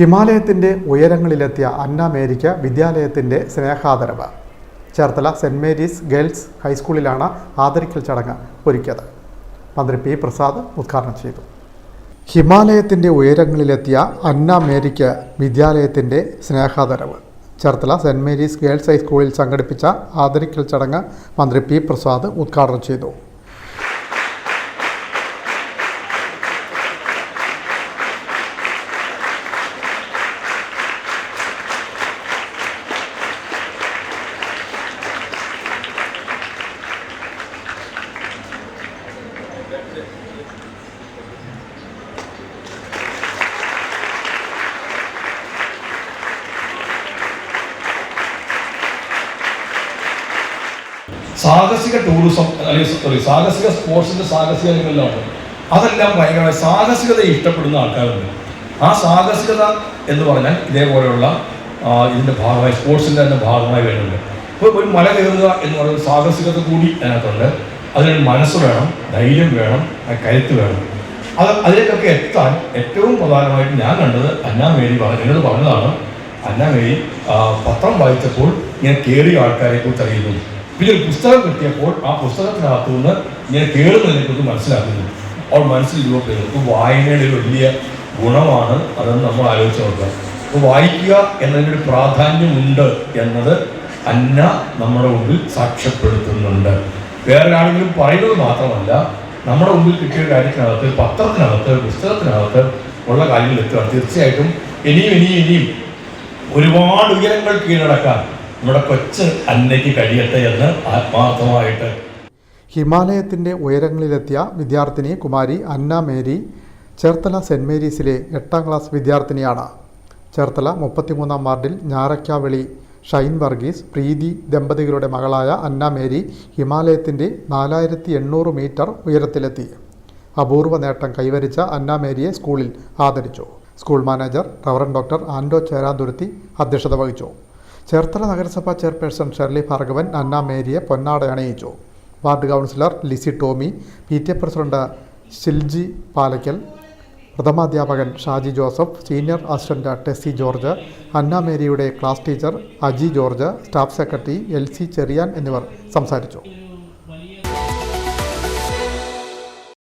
ഹിമാലയത്തിന്റെ ഉയരങ്ങളിലെത്തിയ അന്ന മേരിക്ക് വിദ്യാലയത്തിന്റെ സ്നേഹാദരവ്. ചേർത്തല സെന്റ് മേരീസ് ഗേൾസ് ഹൈസ്കൂളിലാണ് ആദരിക്കൽ ചടങ്ങ് ഒരുക്കിയത്. മന്ത്രി പി പ്രസാദ് ഉദ്ഘാടനം ചെയ്തു. ഹിമാലയത്തിന്റെ ഉയരങ്ങളിലെത്തിയ അന്ന മേരിക്ക് വിദ്യാലയത്തിന്റെ സ്നേഹാദരവ്. ചേർത്തല സെന്റ് മേരീസ് ഗേൾസ് ഹൈസ്കൂളിൽ സംഘടിപ്പിച്ച ആദരിക്കൽ ചടങ്ങ് മന്ത്രി പി പ്രസാദ് ഉദ്ഘാടനം ചെയ്തു. സാഹസിക ടൂറിസം അല്ലെങ്കിൽ സോറി സാഹസിക സ്പോർട്സിന്റെ സാഹസിക രംഗങ്ങളിലാണ് അതെല്ലാം ഭയങ്കരമായി സാഹസികത ഇഷ്ടപ്പെടുന്ന ആൾക്കാരുണ്ട്. ആ സാഹസികത എന്ന് പറഞ്ഞാൽ ഇതേപോലെയുള്ള ഇതിന്റെ ഭാഗമായി സ്പോർട്സിന്റെ തന്നെ ഭാഗമായി വരുന്നുണ്ട്. ഇപ്പോൾ ഒരു മല കയറുക എന്ന് പറയുന്ന സാഹസികത കൂടി അതിനകത്തുണ്ട്. അതിനൊരു മനസ്സ് വേണം ധൈര്യം വേണം കരുത്ത് വേണം. അത് അതിലേക്കൊക്കെ എത്താൻ ഏറ്റവും പ്രധാനമായിട്ട് ഞാൻ കണ്ടത് അന്നാമേരി പറഞ്ഞു എന്നോട് പറഞ്ഞതാണ് അന്നാമേരി പത്രം വായിച്ചപ്പോൾ ഞാൻ കേറിയ ആൾക്കാരെ കുറിച്ച് അറിയുന്നു. പിന്നെ ഒരു പുസ്തകം കിട്ടിയപ്പോൾ ആ പുസ്തകത്തിനകത്തു നിന്ന് ഞാൻ കയറുന്നതിനെ കുറിച്ച് മനസ്സിലാക്കുന്നു. അവൾ മനസ്സിൽ രൂപപ്പെടുന്നു ഇപ്പോൾ വായനയുടെ ഒരു വലിയ ഗുണമാണ് അതെന്ന് നമ്മൾ ആലോചിച്ച് നോക്കുക. അപ്പോൾ വായിക്കുക എന്നതിന്റെ ഒരു പ്രാധാന്യമുണ്ട് എന്നത് അന്ന നമ്മുടെ മുമ്പിൽ സാക്ഷ്യപ്പെടുത്തുന്നുണ്ട്. വേറെ ആരെങ്കിലും പറയുന്നത് മാത്രമല്ല നമ്മുടെ മുമ്പിൽ കിട്ടിയ കാര്യത്തിനകത്ത് പത്രത്തിനകത്ത് പുസ്തകത്തിനകത്ത് ഉള്ള കാര്യങ്ങൾ എത്തുക തീർച്ചയായിട്ടും ഇനിയും ഇനിയും ഇനിയും ഒരുപാട് ഉയരങ്ങൾ കീഴടക്കാൻ നമ്മുടെ കൊച്ച് അന്നയ്ക്ക് കഴിയട്ടെ എന്ന് ആത്മാർത്ഥമായിട്ട്. ഹിമാലയത്തിന്റെ ഉയരങ്ങളിലെത്തിയ വിദ്യാർത്ഥിനി കുമാരി അന്ന മേരി ചേർത്തല സെന്റ് മേരീസിലെ എട്ടാം ക്ലാസ് വിദ്യാർത്ഥിനിയാണ്. ചേർത്തല മുപ്പത്തിമൂന്നാം വാർഡിൽ ഞാറയ്ക്കാവിളി ഷൈൻ വർഗീസ് പ്രീതി ദമ്പതികളുടെ മകളായ അന്ന മേരി ഹിമാലയത്തിന്റെ നാലായിരത്തി എണ്ണൂറ് മീറ്റർ ഉയരത്തിലെത്തി. അപൂർവ നേട്ടം കൈവരിച്ച അന്ന മേരിയെ സ്കൂളിൽ ആദരിച്ചു. School manager reverend doctor Anto Cherathuruthi അധ്യക്ഷത വഹിച്ചു. ചേർത്തല നഗരസഭാ ചെയർപേഴ്സൺ ഷെർലി ഭാർഗവൻ അന്ന മേരിയെ പൊന്നാട അണിയിച്ചു. Ward councillor Lissy Tomy P T A president Shilji Palakkal പ്രഥമാധ്യാപകൻ Shaji Joseph senior assistant Tessy George Anna മേരിയുടെ class teacher Aji George staff secretary L C Cherian എന്നിവർ സംസാരിച്ചു.